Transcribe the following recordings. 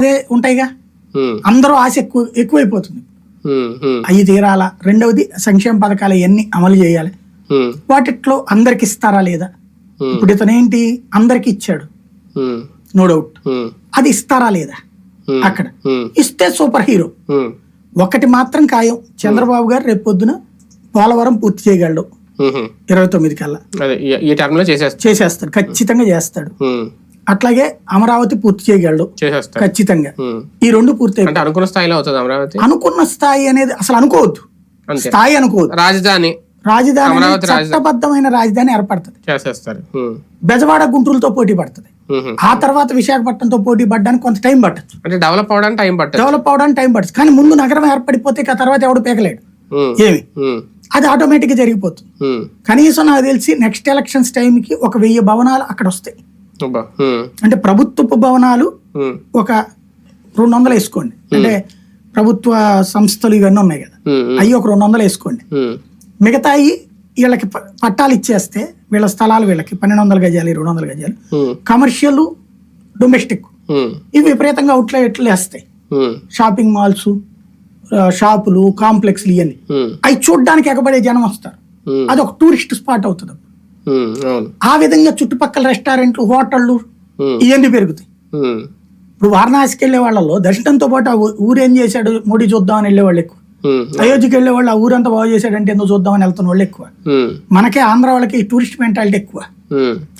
అదే ఉంటాయిగా. అందరూ ఆశ ఎక్కువ ఎక్కువైపోతుంది. అవి తీరాలా. రెండవది సంక్షేమ పథకాలు ఇవన్నీ అమలు చేయాలి. వాటిట్లో అందరికి ఇస్తారా లేదా? ఇప్పుడు ఇతను ఏంటి? అందరికి ఇచ్చాడు. నో డౌట్ అది ఇస్తారా లేదా? అక్కడ. ఇస్తే సూపర్ హీరో ఒకటి మాత్రం ఖాయం. చంద్రబాబు గారు రేపు పొద్దున పోలవరం పూర్తి చేయగలడు. ఇరవై తొమ్మిది కల్లా. చేసేస్తాడు. ఖచ్చితంగా చేస్తాడు. అట్లాగే అమరావతి పూర్తి చేయగలడు. ఖచ్చితంగా. ఈ రెండు పూర్తి అనుకున్న స్థాయిలో అవుతుంది అమరావతి? అనుకున్న స్థాయి అనేది అసలు అనుకోవద్దు. స్థాయి అనుకోవద్దు. రాజధాని. రాజధాని. చట్టబద్ధమైన రాజధాని ఏర్పడుతుంది. బెజవాడ గుంటూరుతో పోటీ పడుతుంది. ఆ తర్వాత విశాఖపట్నంతో పోటీ పడడానికి కొంత టైం పట్టచ్చు. అంటే డెవలప్ అవడానికి టైం పట్టదు డెవలప్ అవడానికి టైం పడుతుంది కానీ ముందు నగరం ఏర్పడిపోతే ఆ తర్వాత ఎవడు పేకలేడు. ఏమి? అది ఆటోమేటిక్గా జరిగిపోతుంది. కనీసం నాకు తెలిసి నెక్స్ట్ ఎలక్షన్స్ టైంకి ఒక వెయ్యి భవనాలు అక్కడ వస్తాయి. అంటే ప్రభుత్వపు భవనాలు ఒక రెండు వందలు వేసుకోండి. అంటే ప్రభుత్వ సంస్థలు ఇవన్నీ ఉన్నాయి కదా. అవి ఒక రెండు వందలు వేసుకోండి మిగతాయి వీళ్ళకి పట్టాలు ఇచ్చేస్తే వీళ్ళ స్థలాలు వీళ్ళకి పన్నెండు వందల గజాలు రెండు వందల గజాలు కమర్షియల్ డొమెస్టిక్. ఇవి విపరీతంగా అవుట్లెట్లు వేస్తాయి. షాపింగ్ మాల్స్ షాపులు కాంప్లెక్స్లు ఇవన్నీ. అవి చూడడానికి ఎగబడే జనం వస్తారు. అది ఒక టూరిస్ట్ స్పాట్ అవుతుంది ఆ విధంగా చుట్టుపక్కల రెస్టారెంట్లు హోటళ్ళు ఇవన్నీ పెరుగుతాయి. ఇప్పుడు వారణాసికి వెళ్ళే వాళ్ళలో దర్శనంతో పాటు ఆ ఊరేం చేశాడు? మోడీ చూద్దామని వెళ్ళే వాళ్ళు ఎక్కువ. అయోధ్యకి వెళ్ళే వాళ్ళు ఆ ఊరంతా బాగు చేశాడంటే ఎందుకు చూద్దామని వెళ్తున్న వాళ్ళు ఎక్కువ. మనకే ఆంధ్ర వాళ్ళకి టూరిస్ట్ మెంటాలిటీ ఎక్కువ.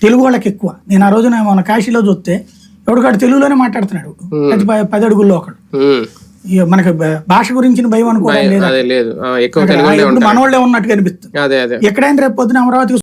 తెలుగు వాళ్ళకి ఎక్కువ. నేను ఆ రోజున మన కాశీలో చూస్తే ఎవడికాడు తెలుగులోనే మాట్లాడుతున్నాడు. పది అడుగుల్లో ఒకడు. మనకి భాష గురించి భయం అనుకోవడం లేదు? మనోళ్ళే అదే అదే. ఎక్కడైనా రేపు పొద్దున అమరావతికి